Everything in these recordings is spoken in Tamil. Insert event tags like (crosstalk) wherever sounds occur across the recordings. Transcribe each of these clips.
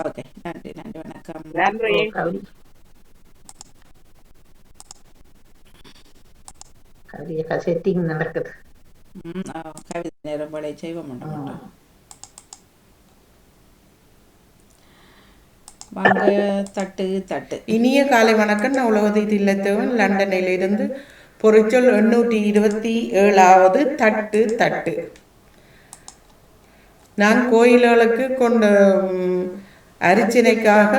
ஓகே நன்றி நன்றி வணக்கம் நன்றி செட்டிங் நடக்குது கவிதை நேரம் வேலை செய்வோம் வாங்க தட்டு தட்டு இனிய காலை வணக்கம். நான் உலகதி இல்லத்தவன். லண்டனில் இருந்து பொறிச்சொல் எண்ணூற்றி இருபத்தி ஏழாவது தட்டு தட்டு. நான் கோயில்களுக்கு கொண்டு அரிச்சினைக்காக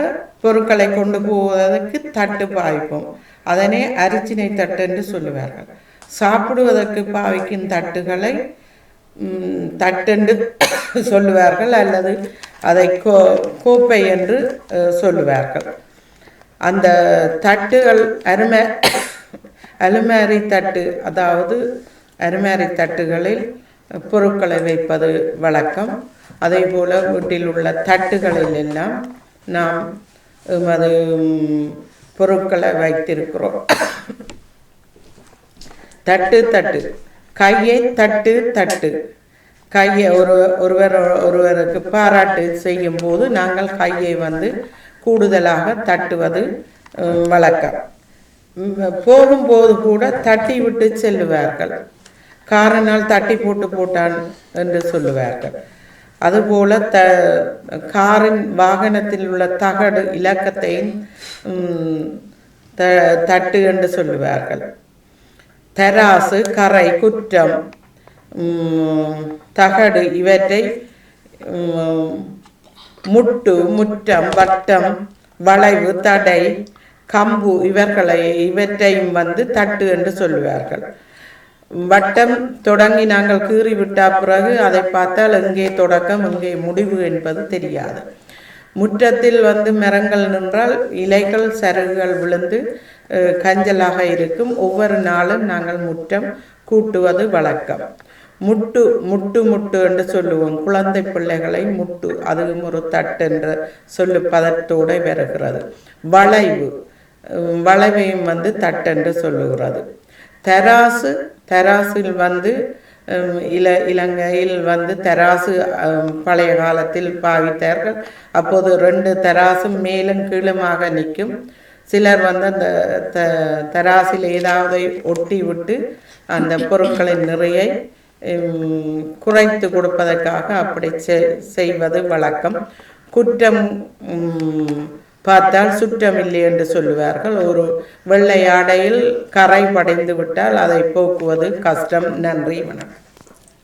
பொருட்களை கொண்டு போவதற்கு தட்டு பாய்ப்போம். அதனை அரிச்சினை தட்டு என்று சொல்லுவார்கள். சாப்பிடுவதற்கு பாவிக்கும் தட்டுகளை தட்டென்று சொல்லுவார்கள் அல்லது அதை கோ கோப்பை என்று சொல்லுவார்கள். அந்த தட்டுகள் அருமை அலுமாரி தட்டு அதாவது அருமாரி தட்டுகளில் பொருட்களை வைப்பது வழக்கம். அதே போல் வீட்டில் உள்ள தட்டுகளில் எல்லாம் நாம் எமது பொருட்களை வைத்திருக்கிறோம். தட்டு தட்டு. கையை தட்டு தட்டு. கையை ஒரு ஒருவர் ஒருவருக்கு பாராட்டு செய்யும் போது நாங்கள் கையை வந்து கூடுதலாக தட்டுவது வழக்கம். போகும்போது கூட தட்டி விட்டு செல்லுவார்கள். காரனால் தட்டி போட்டு போட்டான் என்று சொல்லுவார்கள். அதுபோல த காரின் வாகனத்தில் உள்ள தகடு இலக்கத்தையும் த தட்டு என்று சொல்லுவார்கள். தராசு கரை குற்றம் தகடு இவற்றை முட்டு முற்றம் வட்டம் வளைவு தடை கம்பு இவர்களை இவற்றையும் வந்து தட்டு என்று சொல்லுவார்கள். வட்டம் தொடங்கி நாங்கள் கீறிவிட்ட பிறகு அதை பார்த்தால் எங்கே தொடக்கம் எங்கே முடிவு என்பது தெரியாது. முற்றத்தில் வந்து மரங்கள் நின்றால் இலைகள் சருகுகள் விழுந்து கஞ்சலாக இருக்கும். ஒவ்வொரு நாளும் நாங்கள் முற்றம் கூட்டுவது வழக்கம். முட்டு முட்டு முட்டு என்று சொல்லுவோம். குழந்தை பிள்ளைகளை முட்டு அதுவும் ஒரு தட்டு என்ற சொல்லு பதத்தோடு வருகிறது. வளைவு வளைவையும் வந்து தட்டென்று சொல்லுகிறது. தராசு தராசில் வந்து இல இலங்கையில் வந்து தராசு பழைய காலத்தில் பாவித்தார்கள். அப்போது ரெண்டு தராசும் மேலும் கீழுமாக நிற்கும். சிலர் வந்து அந்த த தராசில் ஏதாவது ஒட்டி விட்டு அந்த பொருட்களின் நிறையை குறைத்து கொடுப்பதற்காக அப்படி செ- செய்வது வழக்கம். குற்றம் பார்த்தால் சுற்றமில்லை என்று சொல்லுவார்கள். ஒரு வெள்ளை ஆடையில் கரை படைந்து விட்டால் அதை போக்குவது கஷ்டம். நன்றி வணக்கம்.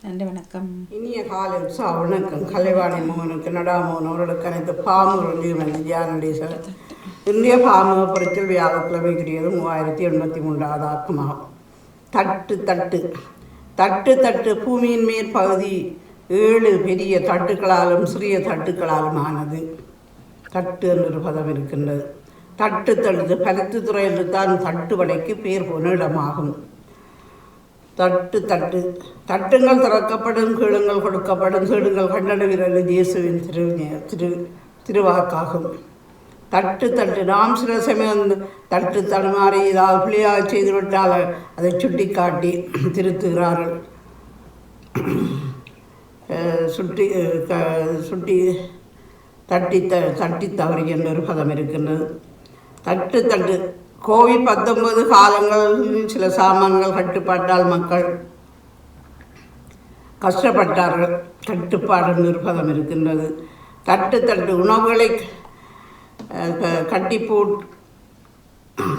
நன்றி வணக்கம். இனிய காலை உற்சாக வணக்கம் கலைவாணி மோகனுக்கு நடாமோகன் அவர்களுக்கு அனைத்து பாமூர் வந்து தியானடீசர் இந்திய பாமக புரட்சியில் வியாழக்கிழமைக்குரியது மூவாயிரத்தி எண்பத்தி மூன்றாவது ஆக்கமாகும் தட்டு தட்டு தட்டு தட்டு பூமியின் மேற்பகுதி ஏழு பெரிய தட்டுக்களாலும் சிறிய தட்டுக்களாலும் ஆனது. தட்டு என்ற பதம் இருக்கின்றது. தட்டு தடுத்து பருத்தித்துறை என்று தான் தட்டு வடைக்கு பேர் போன இடமாகும். தட்டு தட்டு தட்டுங்கள் திறக்கப்படும் கீழுங்கள் கொடுக்கப்படும் கீழுங்கள் வீரர்கள் இயேசுவின் திரு திரு திருவாக்காகும். தட்டு தட்டு நாம் சில சமயம் தட்டு தடுமாறி ஏதாவது பிள்ளையாக செய்துவிட்டால் அதை சுட்டி காட்டி திருத்துகிறார்கள் சுட்டி க- சுட்டி தட்டி த தட்டி தவறுகின்ற ஒரு பதம் இருக்கின்றது. தட்டு தட்டு. கோவிட் பத்தொன்பது காலங்களில் சில சாமான்கள் கட்டுப்பாட்டால் மக்கள் கஷ்டப்பட்டார்கள். கட்டுப்பாடு நிர்பதம் இருக்கின்றது. தட்டு தட்டு. உணவுகளை க- கட்டி போட்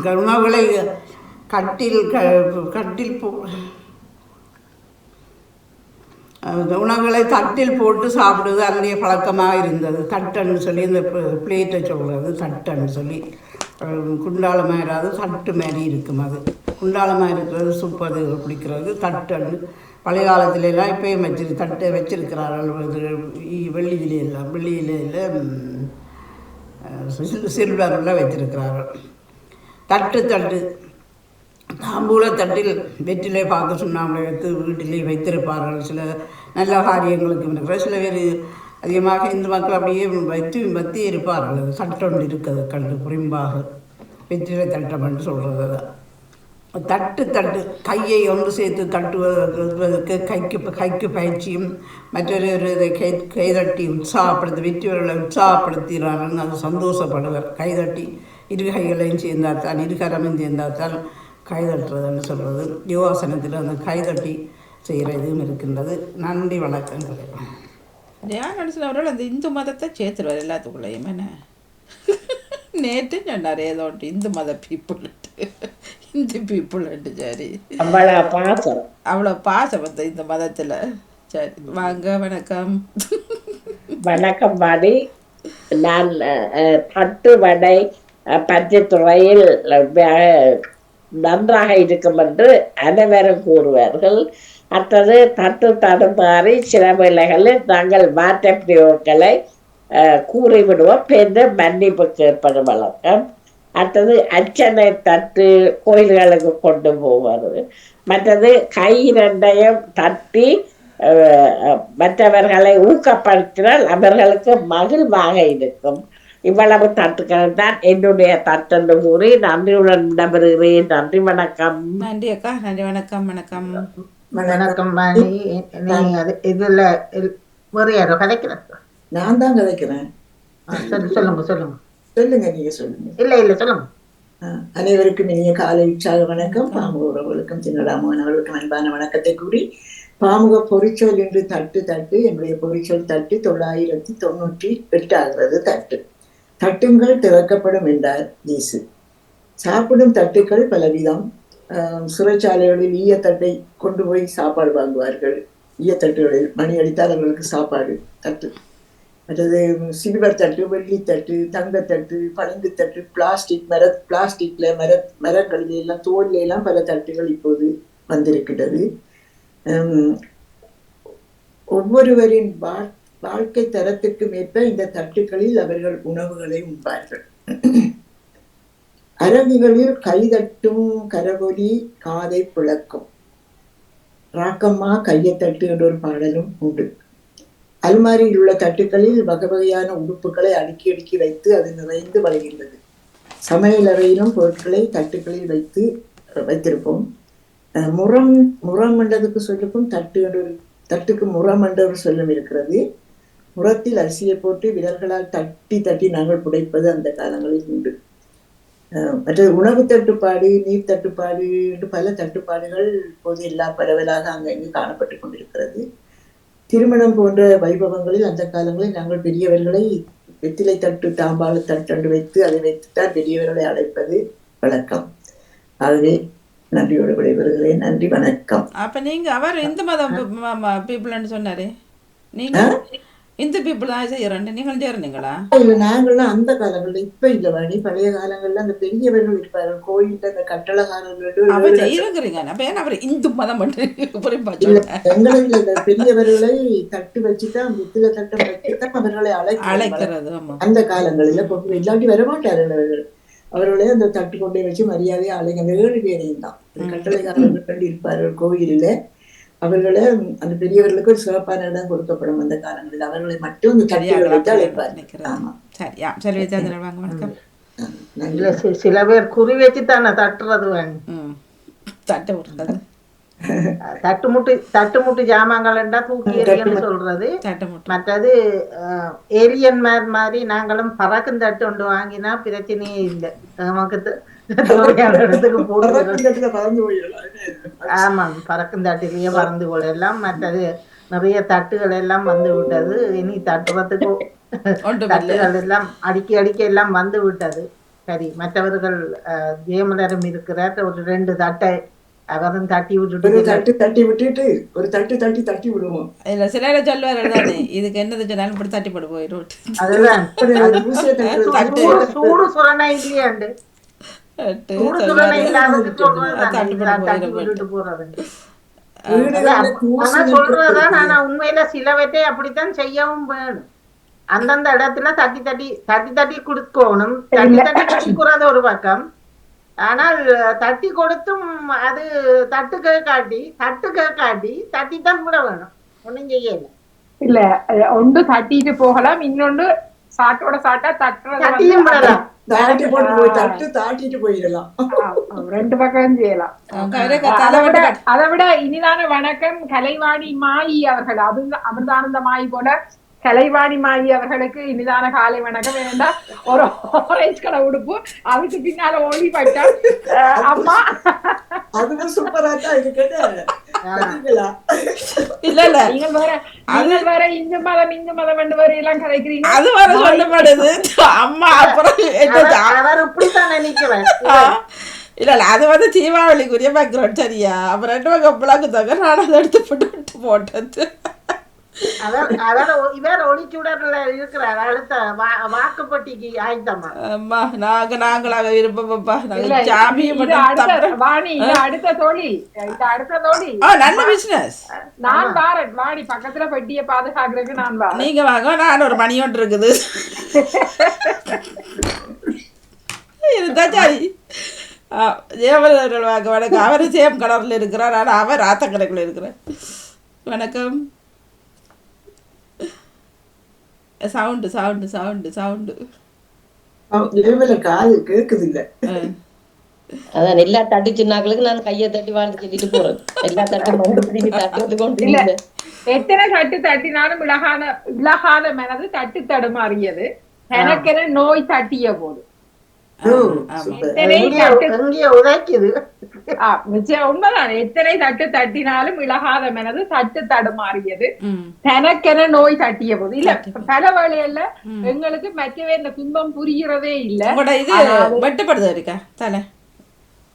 உணவுகளை கட்டில் க கட்டில் போ உணவுகளை தட்டில் போட்டு சாப்பிடுவது அன்றைய பழக்கமாக இருந்தது. தட்டுன்னு சொல்லி இந்த பிளேட்டை சொல்கிறது தட்டுன்னு சொல்லி. அஹ் குண்டாலமாக இராது தட்டு மாதிரி இருக்கும் அது. குண்டாலமாக இருக்கிறது சுப்பது பிடிக்கிறது தட்டுன்னு. பழைய காலத்திலெல்லாம் இப்போயும் வச்சிரு தட்டை வச்சிருக்கிறார்கள். வெள்ளியிலே இ- வெள்ளியில எல்லாம் வெள்ளியில சில்வரில் வச்சிருக்கிறார்கள். தட்டு தட்டு. தாம்பூல தட்டில் வெற்றிலை பார்க்க சுண்ணாம்பை வைத்து வீட்டிலே வைத்திருப்பார்கள் சில நல்ல காரியங்களுக்கு இருக்கிற சில பேர் அதிகமாக இந்து மக்கள் அப்படியே வைத்து வத்தி இருப்பார்கள். சட்டம் இருக்குது கண்டு குறிம்பாக வெற்றிலை தட்டம் என்று சொல்கிறது தட்டு தட்டு கையை ஒன்று சேர்த்து தட்டுவதற்கு கைக்கு கைக்கு பயிற்சியும் மற்றொரு இதை கை கைதட்டி உற்சாகப்படுத்தி வெற்றியவர்களை உற்சாகப்படுத்துகிறார்கள். அது சந்தோஷப்படுவர். கைதட்டி இரு கைகளையும் சேர்ந்தால் தான் இரு கரமும் சேர்ந்தால் தான் கைதட்டுறதுன்னு சொல்கிறது யோகாசனத்தில் அந்த கைதட்டி செய்கிற இதுவும் இருக்கின்றது. நன்றி வணக்கங்கள். ஏன் நினச்சில் அவர்கள் அந்த இந்து மதத்தை சேர்த்துருவார் எல்லாத்துக்குள்ளேயும். என்ன? நேற்று சொன்னார் ஏதோ ஒன்று இந்து மத பீப்புள்ட்டு இந்து பீப்புள்ட்டு சரி. அவ்வளவு பாசம். அவ்வளோ பாசம் வந்து இந்த மதத்தில். சரி வாங்க வணக்கம். வணக்கம் பாடி நான் தட்டு வடை பஞ்சத்துறையில் நன்றாக இருக்கும் என்று அனைவரும் கூறுவார்கள். அடுத்தது தட்டு தடுமாறி சில வேளைகளில் நாங்கள் மாற்ற பிரிவுகளை கூறிவிடுவோம். பின்பு மன்னிப்பு கேட்பது வழக்கம். அடுத்தது அர்ச்சனை தட்டு கோயில்களுக்கு கொண்டு போவது. மற்றது கை ரெண்டையும் தட்டி அஹ், மற்றவர்களை ஊக்கப்படுத்தினால் அவர்களுக்கு மகிழ்வாக இருக்கும். இவ்வளவு தட்டுக்கள் தான் என்னுடைய தட்டென்று கூறி நன்றியுடன் விடம்பெறுகிறேன் நன்றி வணக்கம். நன்றி அக்கா நன்றி வணக்கம் வணக்கம். வணக்கம் இதுல வேறு யாரோ கதைக்கிறது நான் தான் கதைக்கிறேன். சொல்லுங்க சொல்லுங்க. சொல்லுங்க நீங்க சொல்லுங்க. இல்ல இல்ல சொல்லுங்க. ஆஹ் அனைவருக்கும் இனிய காலை உற்சாக வணக்கம். பாமுக உறவுகளுக்கும் சின்னடாமோகன் அவர்களுக்கும் அன்பான வணக்கத்தை கூறி பாமுக பொறிச்சொல் என்று தட்டு தட்டு. என்னுடைய பொறிச்சொல் தட்டு தொள்ளாயிரத்தி தொண்ணூற்றி எட்டு ஆகிறது தட்டு. தட்டுங்கள் திறக்கப்படும் என்றார் இயேசு சாப்பிடும் தட்டுக்கள் பலவிதம். சுரச்சாலைகளில் ஈயத்தட்டை கொண்டு போய் சாப்பாடு வாங்குவார்கள். ஈயத்தட்டுகளில் மணி அடித்தால் அவர்களுக்கு சாப்பாடு தட்டு. மற்றது சில்வர் தட்டு வெள்ளி தட்டு தங்கத்தட்டு பளிங்கு தட்டு பிளாஸ்டிக் மர பிளாஸ்டிக்கில் மர மரங்களில் எல்லாம் தோல்ல எல்லாம் பல தட்டுகள் இப்போது வந்திருக்கிறது ஒவ்வொருவரின் வாழ் வாழ்க்கை தரத்திற்கும் ஏற்ப இந்த தட்டுக்களில் அவர்கள் உணவுகளை உண்பார்கள். அரங்குகளில் கைதட்டும் கரவொலி காதை புழக்கும். ராக்கம்மா கையை தட்டு என்ற ஒரு பாடலும் உண்டு. அல்மாரியில் உள்ள தட்டுக்களில் வகை வகையான உடுப்புகளை அடுக்கி அடுக்கி வைத்து அது நிறைந்து வருகின்றது சமையல் அறையிலும் பொருட்களை தட்டுக்களில் வைத்து வைத்திருப்போம். முரம் முரம் என்றதுக்கு சொல்லுக்கும் தட்டு என்ற ஒரு தட்டுக்கு முரம் என்ற ஒரு சொல்லும் இருக்கிறது. முறத்தில் அரிசியை போட்டு விரல்களால் தட்டி தட்டி நாங்கள் புடைப்பது அந்த காலங்களில் உண்டு. அஹ், மற்றது உணவு தட்டுப்பாடு நீர் தட்டுப்பாடு என்று பல தட்டுப்பாடுகள் இப்போது எல்லா பரவலாக அங்கங்கு காணப்பட்டு கொண்டிருக்கிறது. திருமணம் போன்ற வைபவங்களில் அந்த காலங்களில் நாங்கள் பெரியவர்களை வெத்திலை தட்டு தாம்பாள தட்டு வைத்து அதை வைத்துத்தான் பெரியவர்களை அழைப்பது வழக்கம். ஆகவே நன்றியோடு விடைபெறுகிறேன். நன்றி வணக்கம். அப்ப நீங்க அவர் இந்து மதம் பீப்புள்னு சொன்னாரு. நீங்க இந்து பீப்புள் தான் செய்யறேன் நீங்கள் செய்யறீங்களா இல்ல நாங்கள்லாம் அந்த காலங்கள்ல இப்ப இல்ல வாணி பழைய காலங்கள்ல அந்த பெரியவர்கள் இருப்பார்கள் கோயில்ல அந்த கட்டளகாரர்கள் அப்ப செய்யறீங்க அப்ப ஏன் அவர் இந்து மதம். எங்களில் இந்த பெரியவர்களை தட்டு வச்சுதான் வெத்தில தட்டம் வச்சுதான் அவர்களை அழைக்க அழைக்கிறது அந்த காலங்களில் இல்லாட்டி வரமாட்டார்கள் அவர்கள். அவர்களே அந்த தட்டு கொண்டே வச்சு மரியாதையை அழைங்க. ஏழு பேரையும் தான் கட்டளைக்காரர்கள் இருப்பார்கள் கோயிலில். அவர்களை அந்த பெரியவர்களுக்கு ஒரு சிறப்பான இடம் கொடுக்கப்படும் அந்த காலங்களில். அவர்களை மட்டும் அந்த தட்டுகளை வைத்து அழைப்பார். இல்ல சில பேர் குறி வச்சு தானே தட்டுறது தட்டை விடுறது (laughs) தட்டு முட்டு தட்டு முட்டு ஜாமான்கள்ண்டா தூக்கி எறியன்னு சொல்றது. மற்றது ஏலியன் மேர் மாதிரி நாங்களும் பறக்கும் தட்டு ஒன்று வாங்கினா பிரச்சனையே இல்லை. நமக்கு ஆமாம் பறக்கும் தட்டிலேயே பறந்து கொள்ளலாம் மற்றது நிறைய தட்டுகள் எல்லாம் வந்து விட்டது. இனி இல்லை. தட்டுகள் எல்லாம் அடிக்கி அடிக்க எல்லாம் வந்து விட்டது. சரி மற்றவர்கள் அஹ், ஜெயமலரும் இருக்கிறார். ஒரு ரெண்டு தட்டை அவரும் தட்டி விட்டுட்டு தட்டு தட்டி விட்டுட்டு ஒரு தட்டு தட்டி தட்டி விடுவோம். இல்ல சிலரை சொல்லுவார்கள் தானே இதுக்கு என்னது சொன்னாலும் இப்படி தட்டி போட்டு போயிடும். அதுதான். சூடு சுரணை இல்லையாண்டு? உண்மையில சிலவற்றை அப்படித்தான் செய்யவும் வேணும் அந்தந்த இடத்துல தட்டி தட்டி தட்டி தட்டி கொடுக்கணும் தட்டி தட்டி கொடுக்கறது ஒரு பக்கம் ஆனால் தட்டி கொடுத்தும் அது தட்டு காட்டி தட்டு காட்டி தட்டி தான் விட வேணும் ஒண்ணும் செய்யல இல்ல ஒன்று தட்டிட்டு போகலாம் இன்னொன்று சாட்டோட சாட்டா தட்டுறது தட்டியும் விடலாம் தாட்டி போட்டு போய் தட்டு தாட்டிட்டு போயிடலாம். ரெண்டு பக்கம் செய்யலாம். அதை விட அதை இனிதான வணக்கம் கலைவாணி மாயி அவர்கள். அமிர்த அமிர்தானந்த மாயி போல கலைவாணி மாயி அவர்களுக்கு இனிதான காலை வணக்கம். வேண்டாம் ஒரு ஆரஞ்சு கலர் உடுப்பு அதுக்கு பின்னால பட்டம். அஹ் அம்மா. அதுவும் சூப்பரா தான் இருக்குது? இல்ல இல்ல. நீங்கள் வேற நீங்கள் வேற இந்து மதம் இந்து மதம் ரெண்டு பேரும் எல்லாம் கலைக்கிறீங்க அது வர சொல்லப்படுது. அம்மா அப்புறம் அவர் இப்படித்தான் நினைக்கிறேன் இல்ல இல்ல. அது வந்து தீபாவளிக்குரிய பேக்ரவுண்ட் சரியா? அப்புறம் ரெண்டு பக்கம் பிளாக்கு தவிர நான் அதை எடுத்து போட்டு விட்டு போட்டது. நாங்களாக இல்ல, நாங்க சாமியை மட்டும். வாணி அடுத்த தொழில். அடுத்த தொழில். ஆ நல்ல பிசினஸ் நான் பாரன். வாணி பக்கத்துல பெட்டியை பாதுகாக்கிறதுக்கு நான் நீங்க வாங்க நான் ஒரு மணி ஒன்று இருக்குது. இருந்தா சரி. வாங்க வணக்கம். அவர் சேம் கலர்ல இருக்கிறார் ஆனால் அவர் ஆத்த கணக்கில் இருக்கிறார். வணக்கம். Sound sound sound sound. காது கேக்குது இல்ல அதான் எல்லா தட்டு சின்னாக்களுக்கு நான் கையை தட்டி வாழ்ந்து சொல்லிட்டு போறேன். எல்லா தட்டும் திரும்பி தட்டுறது கொண்டு இல்ல. எத்தனை தட்டு தட்டினாலும் இலகான இலகாத மனது தட்டு தடுமாறியது. எனக்கென நோய் தட்டிய போது. உண்மைதான்? எத்தனை தட்டு தட்டினாலும் இலகாத மனது தட்டு தடுமாறியது தனக்கென நோய் தட்டிய போது. இல்ல பல வேளையில எங்களுக்கு மற்றவே இந்த துன்பம் புரிகிறதே இல்ல. இது வெட்டப்படுது இருக்கா தலை.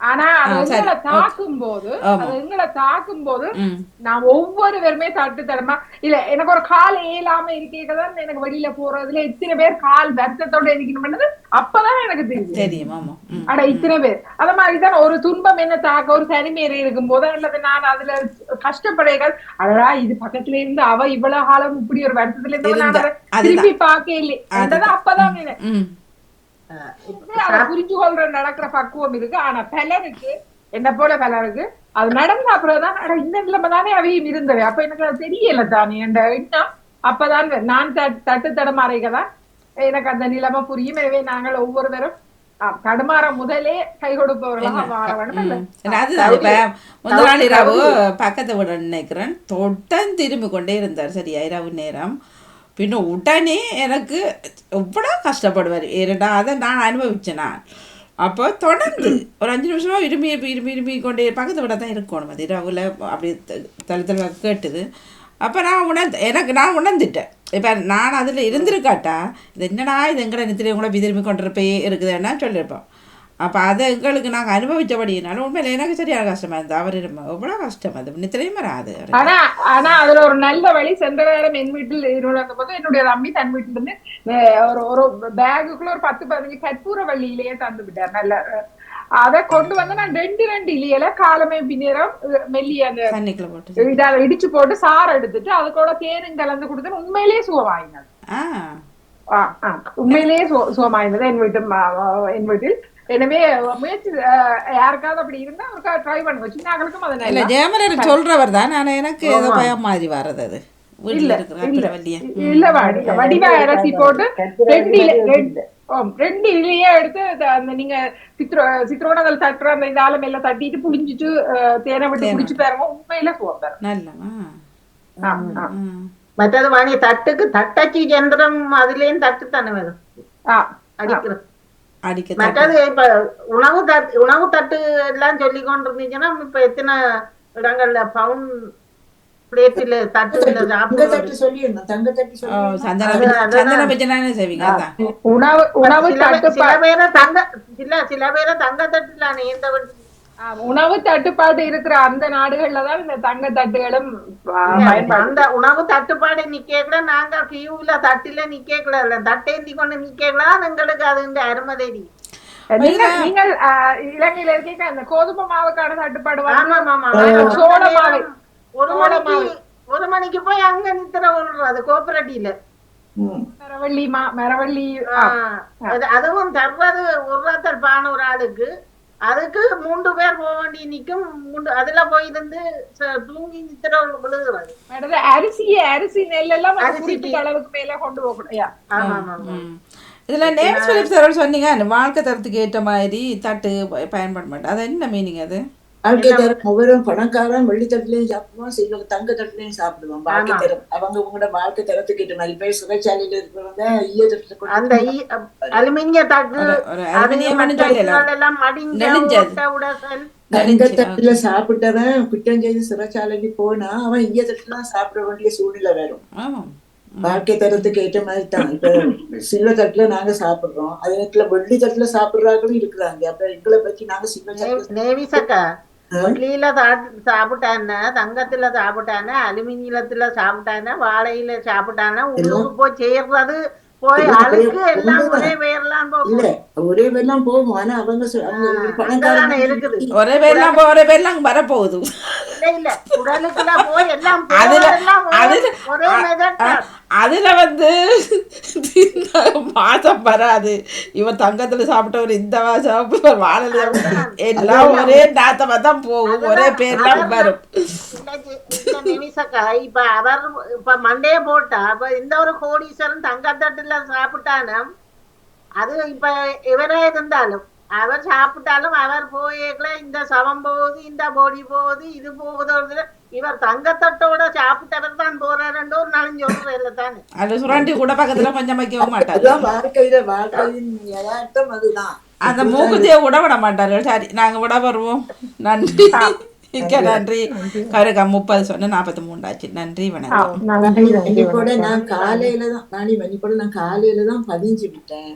ஆனா அது. எங்களை தாக்கும் போது. அது எங்களை தாக்கும் போது நான் ஒவ்வொருவருமே தட்டு தடமா இல்ல எனக்கு ஒரு கால் ஏலாம இருக்கேதான் எனக்கு வெளியில போறதுல இத்தனை பேர் கால் வருத்தத்தோட இருக்கணும்ன்றது அப்பதான் எனக்கு தெரியும் தெரியும் அட இத்தனை பேர் அத மாதிரிதான் ஒரு துன்பம் என்ன தாக்க ஒரு தனிமையில இருக்கும் போது அல்லது நான் அதுல கஷ்டப்படைகள் அடடா இது பக்கத்துல இருந்து அவ இவ்வளவு காலம் இப்படி ஒரு வருத்தத்துல இருந்து. திருப்பி பார்க்க இல்லை. அப்பதான் புரிஞ்சு கொள்ற நடக்கிற பக்குவம் இருக்கு. ஆனா பலருக்கு என்ன போல பலருக்கு அது நடந்த அப்புறம்தான் அட இந்த நிலைமை தானே அவையும் இருந்தவை அப்ப எனக்கு அது தெரியல தானே. என்ற எண்ணம் அப்பதான் நான் தட்- தட்டு தடமாறைகதான் எனக்கு அந்த நிலைமை புரியும். எனவே நாங்கள் ஒவ்வொருவரும் தடுமாற முதலே கை கொடுப்பவர்களாக மாற வேண்டும் அல்ல? சரி, அதுதான் இப்ப முந்த நாள் இரவு பக்கத்து வீடு நினைக்கிறேன். தொட்டன் திரும்பி கொண்டே இருந்தார். சரியா? இரவு நேரம். பின்ன உடனே எனக்கு எவ்வளோ கஷ்டப்படுவார் ஏன்னா அதை நான் அனுபவித்தேன் நான் அப்போ தொடர்ந்து ஒரு அஞ்சு நிமிஷமாக விரும்பி விரும்பி விரும்பி கொண்டே பக்கத்து விட தான் இருக்கணும் அது இரவில் அப்படி தலை தலை கேட்டுது அப்போ நான் உணர்ந்து எனக்கு நான் உணர்ந்துட்டேன் இப்போ நான் அதில் இருந்திருக்காட்டா இது என்னடா இது எங்கட நித்திரை கூட விரும்பி கொண்டிருப்பே இருக்குதுன்னா சொல்லியிருப்போம் அப்போ அதை எங்களுக்கு நாங்கள் அனுபவித்தபடினால உண்மையில எனக்கு சரியான கஷ்டமா இருந்தது அவர் எவ்வளோ கஷ்டம் அது நித்திரையும் வராது. ஆனா ஆனா அதுல ஒரு நல்ல வழி சென்ற நேரம் என் வீட்டில் இருந்த போது என்னுடைய தம்பி தன் வீட்டுல இருந்து ஒரு ஒரு பேகுக்குள்ள ஒரு பத்து பதினஞ்சு கற்பூர வள்ளியிலேயே தந்து விட்டார் நல்ல அதை கொண்டு வந்து நான் ரெண்டு ரெண்டு இலையில காலமே பின்னேரம் மெல்லி அந்த தண்ணிக்குள்ள போட்டு இதை இடிச்சு போட்டு சாறு எடுத்துட்டு அது கூட தேனும் கலந்து கொடுத்து உண்மையிலேயே ஆ, உண்மையிலேயே சு- சுகமாயிருந்தது என் வீட்டு என் வீட்டில் எனவே முயற்சி யாருக்காவது அப்படி இருந்தா அவருக்கா ட்ரை பண்ணுங்க சின்ன ஆக்களுக்கும் அதை இல்ல ஜெயமரன் சொல்றவர் தான் ஆனால் எனக்கு ஏதோ பயம் மாதிரி வர்றது அது இல்ல வடிவா போட்டு ரெண்டு ரெண்டு எடுத்து அந்த நீங்க சித்ரோ சித்ரோனங்கள் தட்டுற அந்த இதால மேல தட்டிட்டு புளிஞ்சிட்டு தேனை விட்டு குடிச்சு பாருங்க உண்மையில சுகம் தரும் நல்லவா ஆம், ஆம். மற்றது வாணி தட்டுக்கு தட்டச்சி யந்திரம் அதுலயும் தட்டு தானே வேணும். ஆ, அடிக்கிறது. அடிக்க மற்றது இப்ப உணவு தட்டு உணவு தட்டு எல்லாம் சொல்லி கொண்டு இருந்துச்சுன்னா இப்ப எத்தனை இடங்கள்ல பவுன் பிளேட்டில் தட்டுல தங்க சாப்பிடுறது உணவு தட்டுப்பாடு இருக்கிற அந்த நாடுகள்ல தான் இந்த தங்க தட்டுகளும் அந்த உணவு தட்டுப்பாடு நிக்கல நாங்க கியூல தட்டில நிக்கல தட்டேந்தி கொண்டு நிக்கல எங்களுக்கு அது அருமை தெரியும் நீங்கள் இலங்கையில இருக்கீங்க அந்த கோதுமை மாவுக்கான தட்டுப்பாடு சோள மாவு. ஒரு மணிக்கு மாவு. ஒரு மணிக்கு போய் அங்க நித்திர விழுறது கோபரட்டியில. மரவள்ளி மா மரவள்ளி அதுவும் தர்றது ஒரு ராத்தல் பான ஒரு ஆளுக்கு. அதுக்கு மூன்று பேர் போக வேண்டி நிக்கும் மூன்று அதுல போய் இருந்து தூங்கி நித்திர விழுகிறது. அரிசி அரிசி நெல் எல்லாம் அளவுக்கு மேல கொண்டு போக கூடாது. இதுல நேம்ஸ் பிலிப் சார் சொன்னீங்க வாழ்க்கை தரத்துக்கு ஏற்ற மாதிரி தட்டு பயன்பட மாட்டேன். அது என்ன மீனிங் அது? வாழ்க்கை தரம் ஒவ்வொரு பணக்காரன் வெள்ளி தட்டுலையும் சாப்பிடுவான் சில தங்க தட்டுலையும் சாப்பிடுவான். வாழ்க்கை. தரம். அவங்க உங்களோட வாழ்க்கை தரத்துக்கு ஏற்ற மாதிரி. போய் சிறைச்சாலையில இருக்கிறவங்க ஈய தட்டுல அந்த அலுமினிய தட்டு ஒரு- ஒரு அது அலுமினியம் மற்ற சொல்லல. இதுகள் எல்லாம் மடிஞ்ச நெளிஞ்சது. ஓட்டை உடசல். தங்க நெளிஞ்சு, தட்டுல சாப்பிட்டவன் குற்றம் செய்து சிறைச்சாலைக்கு போனா அவன் ஈய தட்டுல சாப்பிட வேண்டிய சூழ்நிலை வரும் வாழ்க்கை தரத்துக்கு ஏற்ற மாதிரி தான். இப்ப (laughs) சில்வ தட்டுல நாங்க சாப்பிடுறோம். அதே நேரத்துல வெள்ளி தட்டுல சாப்பிடுறாங்களும் இருக்கிறாங்க. அப்ப எங்களை பத்தி நாங்க சில்வ தட்டுல நேவிசக்கா ஆ? வெள்ளியில சாப்பிட்டான தங்கத்துல சாப்பிட்டான அலுமினியத்துல சாப்பிட்டான வாழையில சாப்பிட்டான உள்ளுக்கு போய் சேர்றது போய் அழுக்கு எல்லாம். ஒரே பேர்லாம் இல்ல போகும் ஒரே வெள்ளம் போகும். ஆனா அவங்க ஒரே பேர்லாம் ஒரே பேர்லாம் வரப்போகுது. (laughs) அதுல வந்து (laughs) மாசம் வராது. இவன் தங்கத்துல சாப்பிட்டவர் இந்த இவர் வாழல எல்லாம் ஒரே நாத்தமா தான் போகும். ஒரே பேர்லாம் வரும். இப்ப அவர் இப்ப மண்டைய போட்டா இப்ப இந்த ஒரு கோடீஸ்வரன் தங்கத்தட்டுல சாப்பிட்டாலும் அது இப்ப இவரே இருந்தாலும் அவர் சாப்பிட்டாலும் அவர் போயேக்கல இந்த சவம் போகுது இந்த பொடி போகுது இது போகுது இவர் தங்கத்தட்டோட சாப்பிட்டவர் தான் போறாருன்னு ஒரு நாலஞ்சு சொல்றேன் தானே. அது சுரண்டி கூட பக்கத்துல கொஞ்சம் வைக்கவும் மாட்டாரு. வாழ்க்கையில வாழ்க்கையின் யதார்த்தம் அதுதான். அந்த மூக்குத்தியை விட விட மாட்டாரு. சரி நாங்க விட வருவோம். நன்றி. (laughs) மிக்க நன்றி. கருக்கா முப்பது சொன்ன நாற்பத்தி மூண்டாச்சு நன்றி வணக்கம். நான் காலையில தான் நான் காலையில தான் பதிஞ்சு விட்டேன்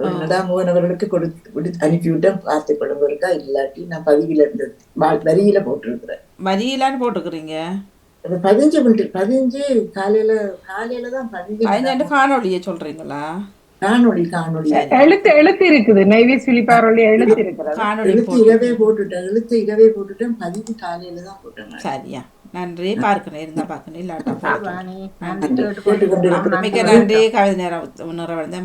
நடாமோகன் அவர்களுக்கு கொடுத்து கொடுத்து அனுப்பிவிட்டேன் பார்த்து கொள்ளுங்க இல்லாட்டி நான் பதிவில இருந்தது வரியில போட்டிருக்கிறேன். வரியிலான்னு போட்டுக்கிறீங்க? அது பதிஞ்சு விட்டு பதிஞ்சு காலையில காலையில தான் பதினெண்டு காணொலியை சொல்றீங்களா? காணொளி காணொளி. எழுத்து எழுத்து இருக்குது. நைவேஸ் பிலிப்பாரோட எழுத்து இருக்கிறது காணொலி எழுத்து இரவே போட்டுட்டேன். எழுத்து இரவே போட்டுட்டேன். பதிவு காலையில தான் போட்டேன். நான். சரியா. நன்றி. பார்க்கணும். இருந்தா பார்க்கணும். இல்லாட்டா. மிக்க நன்றி. கவிதை நேரம் நிறைவடைந்தேன்